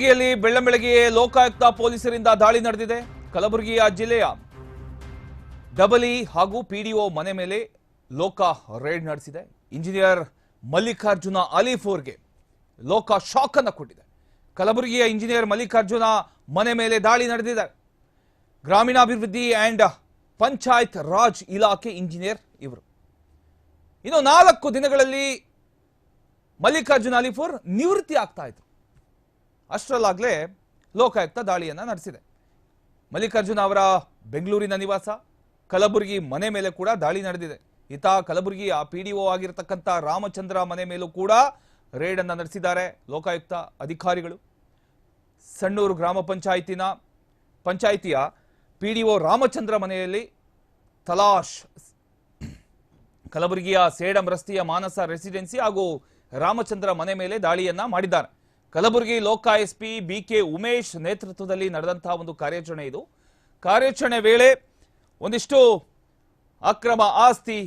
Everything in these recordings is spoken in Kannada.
ಕಲಬುರಗಿಯಲ್ಲಿ ಬೆಳ್ಳಂಬೆಳಗ್ಗೆಯೇ ಲೋಕಾಯುಕ್ತ ಪೊಲೀಸರಿಂದ ದಾಳಿ ನಡೆದಿದೆ. ಕಲಬುರಗಿಯ ಜಿಲ್ಲೆಯ ಡಬಲಿ ಹಾಗೂ ಪಿಡಿಒ ಮನೆ ಮೇಲೆ ಲೋಕ ರೇಡ್ ನಡೆಸಿದೆ. ಇಂಜಿನಿಯರ್ ಮಲ್ಲಿಕಾರ್ಜುನ ಅಲಿಫೋರ್ಗೆ ಲೋಕ ಶಾಕ್ ಅನ್ನು ಕೊಟ್ಟಿದೆ. ಕಲಬುರಗಿಯ ಇಂಜಿನಿಯರ್ ಮಲ್ಲಿಕಾರ್ಜುನ ಮನೆ ಮೇಲೆ ದಾಳಿ ನಡೆದಿದೆ. ಗ್ರಾಮೀಣಾಭಿವೃದ್ಧಿ ಆ್ಯಂಡ್ ಪಂಚಾಯತ್ ರಾಜ್ ಇಲಾಖೆ ಇಂಜಿನಿಯರ್ ಇವರು. ಇನ್ನು ನಾಲ್ಕು ದಿನಗಳಲ್ಲಿ ಮಲ್ಲಿಕಾರ್ಜುನ ಅಲಿಫೋರ್ ನಿವೃತ್ತಿ ಆಗ್ತಾ ಇದ್ರು. ಅಷ್ಟರಲ್ಲಾಗಲೇ ಲೋಕಾಯುಕ್ತ ದಾಳಿಯನ್ನು ನಡೆಸಿದೆ. ಮಲ್ಲಿಕಾರ್ಜುನ ಅವರ ಬೆಂಗಳೂರಿನ ನಿವಾಸ, ಕಲಬುರಗಿ ಮನೆ ಮೇಲೆ ಕೂಡ ದಾಳಿ ನಡೆದಿದೆ. ಈತ ಆ ಪಿ ಡಿ ಒ ಆಗಿರತಕ್ಕಂಥ ರಾಮಚಂದ್ರ ಮನೆ ಮೇಲೂ ಕೂಡ ರೇಡ್ ಅನ್ನ ನಡೆಸಿದ್ದಾರೆ ಲೋಕಾಯುಕ್ತ ಅಧಿಕಾರಿಗಳು. ಸಣ್ಣೂರು ಗ್ರಾಮ ಪಂಚಾಯಿತಿನ ಪಂಚಾಯಿತಿಯ ಪಿ ಡಿ ಒ ರಾಮಚಂದ್ರ ಮನೆಯಲ್ಲಿ ತಲಾಶ್, ಕಲಬುರಗಿಯ ಸೇಡಂ ರಸ್ತೆಯ ಮಾನಸ ರೆಸಿಡೆನ್ಸಿ ಹಾಗೂ ರಾಮಚಂದ್ರ ಮನೆ ಮೇಲೆ ದಾಳಿಯನ್ನ ಮಾಡಿದ್ದಾರೆ. ಕಲಬುರಗಿ ಲೋಕ ಎಸ್ಪಿ ಬಿ ಕೆ ಉಮೇಶ್ ನೇತೃತ್ವದಲ್ಲಿ ನಡೆದಂತಹ ಒಂದು ಕಾರ್ಯಾಚರಣೆ ಇದು. ಕಾರ್ಯಾಚರಣೆ ವೇಳೆ ಒಂದಿಷ್ಟು ಅಕ್ರಮ ಆಸ್ತಿ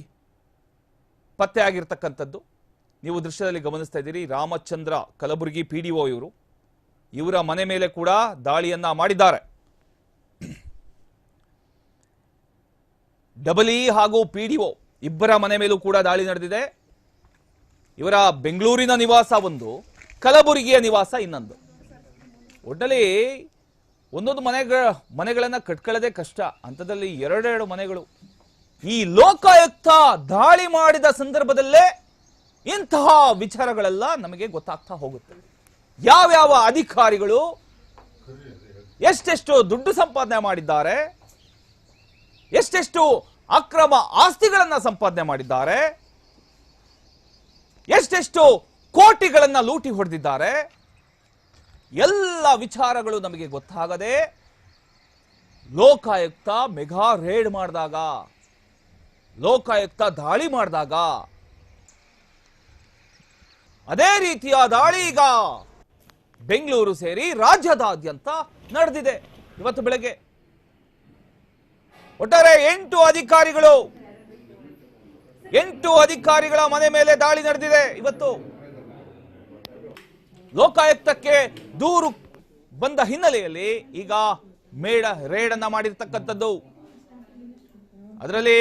ಪತ್ತೆ ಆಗಿರ್ತಕ್ಕಂಥದ್ದು. ನೀವು ದೃಶ್ಯದಲ್ಲಿ ಗಮನಿಸ್ತಾ ಇದ್ದೀರಿ, Ramachandra Kalaburagi P D O ಇವರು. ಇವರ ಮನೆ ಮೇಲೆ ಕೂಡ ದಾಳಿಯನ್ನ ಮಾಡಿದ್ದಾರೆ. ಡಬಲಿ ಹಾಗೂ ಪಿ ಡಿ ಒ ಇಬ್ಬರ ಮನೆ ಮೇಲೂ ಕೂಡ ದಾಳಿ ನಡೆದಿದೆ. ಇವರ ಬೆಂಗಳೂರಿನ ನಿವಾಸ ಒಂದು. ಕಲಬುರಗಿಯ ನಿವಾಸ ಇನ್ನೊಂದು. ಒಟ್ಟಲ್ಲಿ ಒಂದೊಂದು ಮನೆಗಳ, ಮನೆಗಳನ್ನು ಕಟ್ಕೊಳ್ಳೋದೇ ಕಷ್ಟ. ಅಂಥದ್ರಲ್ಲಿ ಎರಡೆರಡು ಮನೆಗಳು. ಈ ಲೋಕಾಯುಕ್ತ ದಾಳಿ ಮಾಡಿದ ಸಂದರ್ಭದಲ್ಲೇ ಇಂತಹ ವಿಚಾರಗಳೆಲ್ಲ ನಮಗೆ ಗೊತ್ತಾಗ್ತಾ ಹೋಗುತ್ತೆ. ಯಾವ್ಯಾವ ಅಧಿಕಾರಿಗಳು ಎಷ್ಟೆಷ್ಟು ದುಡ್ಡು ಸಂಪಾದನೆ ಮಾಡಿದ್ದಾರೆ, ಎಷ್ಟೆಷ್ಟು ಅಕ್ರಮ ಆಸ್ತಿಗಳನ್ನು ಸಂಪಾದನೆ ಮಾಡಿದ್ದಾರೆ, ಎಷ್ಟೆಷ್ಟು ಕೋಟಿಗಳನ್ನ ಲೂಟಿ ಹೊಡೆದಿದ್ದಾರೆ. ಎಲ್ಲ ವಿಚಾರಗಳು ನಮಗೆ ಗೊತ್ತಾಗದೆ ಲೋಕಾಯುಕ್ತ ಮೆಗಾ ರೇಡ್ ಮಾಡಿದಾಗ, ಲೋಕಾಯುಕ್ತ ದಾಳಿ ಮಾಡಿದಾಗ, ಅದೇ ರೀತಿಯ ದಾಳಿ ಈಗ ಬೆಂಗಳೂರು ಸೇರಿ ರಾಜ್ಯದಾದ್ಯಂತ ನಡೆದಿದೆ ಇವತ್ತು ಬೆಳಗ್ಗೆ. ಒಟ್ಟಾರೆ ಎಂಟು ಅಧಿಕಾರಿಗಳು, ಎಂಟು ಅಧಿಕಾರಿಗಳ ಮನೆ ಮೇಲೆ ದಾಳಿ ನಡೆದಿದೆ ಇವತ್ತು. ಲೋಕಾಯುಕ್ತಕ್ಕೆ ದೂರು ಬಂದ ಹಿನ್ನೆಲೆಯಲ್ಲಿ ಈಗ ಮೇಡ ರೇಡ್ ಅನ್ನ ಮಾಡಿರ್ತಕ್ಕಂಥದ್ದು. ಅದರಲ್ಲಿ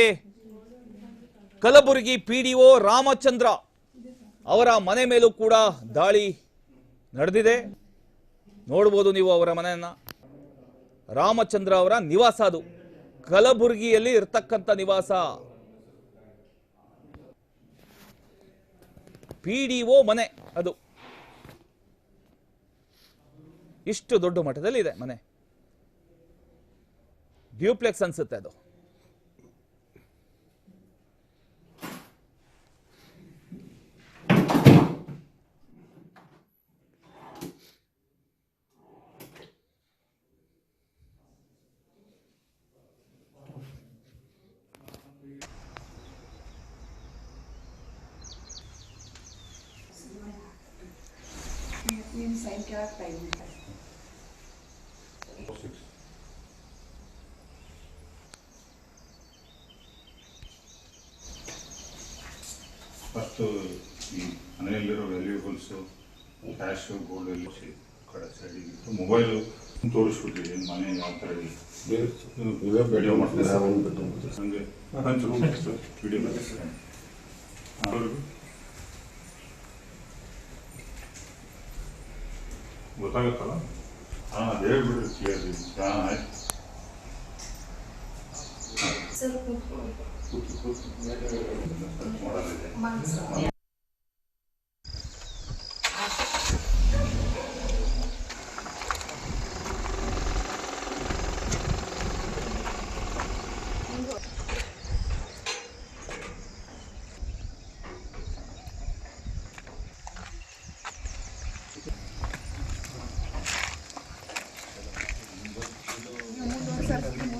ಕಲಬುರಗಿ ಪಿಡಿಒ ರಾಮಚಂದ್ರ ಅವರ ಮನೆ ಮೇಲೂ ಕೂಡ ದಾಳಿ ನಡೆದಿದೆ. ನೋಡ್ಬೋದು ನೀವು ಅವರ ಮನೆಯನ್ನ. ರಾಮಚಂದ್ರ ಅವರ ನಿವಾಸ ಅದು. ಕಲಬುರಗಿಯಲ್ಲಿ ಇರ್ತಕ್ಕಂಥ ನಿವಾಸ. ಪಿ ಡಿ ಒ ಮನೆ ಅದು. ಇಷ್ಟು ದೊಡ್ಡ ಮಟ್ಟದಲ್ಲಿ ಇದೆ ಮನೆ. ಡ್ಯೂಪ್ಲೆಕ್ಸ್ ಅನ್ಸುತ್ತೆ ಅದು. ನಿಮ್ಮ ಸೈನ್ ಕೆಳಗೆ ಟೈಮ್ ಇಲ್ಲ ಫಸ್ಟು ಈ ಮನೆಯಲ್ಲಿರೋ ವ್ಯಾಲ್ಯೂಬಲ್ಸು ಕ್ಯಾಶು ಗೋಲ್ಡ್ ಎಲ್ಲ ಕಡೆ ಸೈಡಿಗೆ ಇಟ್ಟು ಮೊಬೈಲು ತೋರಿಸ್ಬಿಟ್ಟಿದೆ ಮನೆ ಯಾವ ಥರ ಇದೆ. ವಿಡಿಯೋ ಮಾಡ್ತಾರೆ? ಹಂಗೆ. ವಿಡಿಯೋ ಮಾಡ್ತಾರೆ? 못하겠더라. 아, 내일부터 지어야지. 아, 아이. Thank you. sir.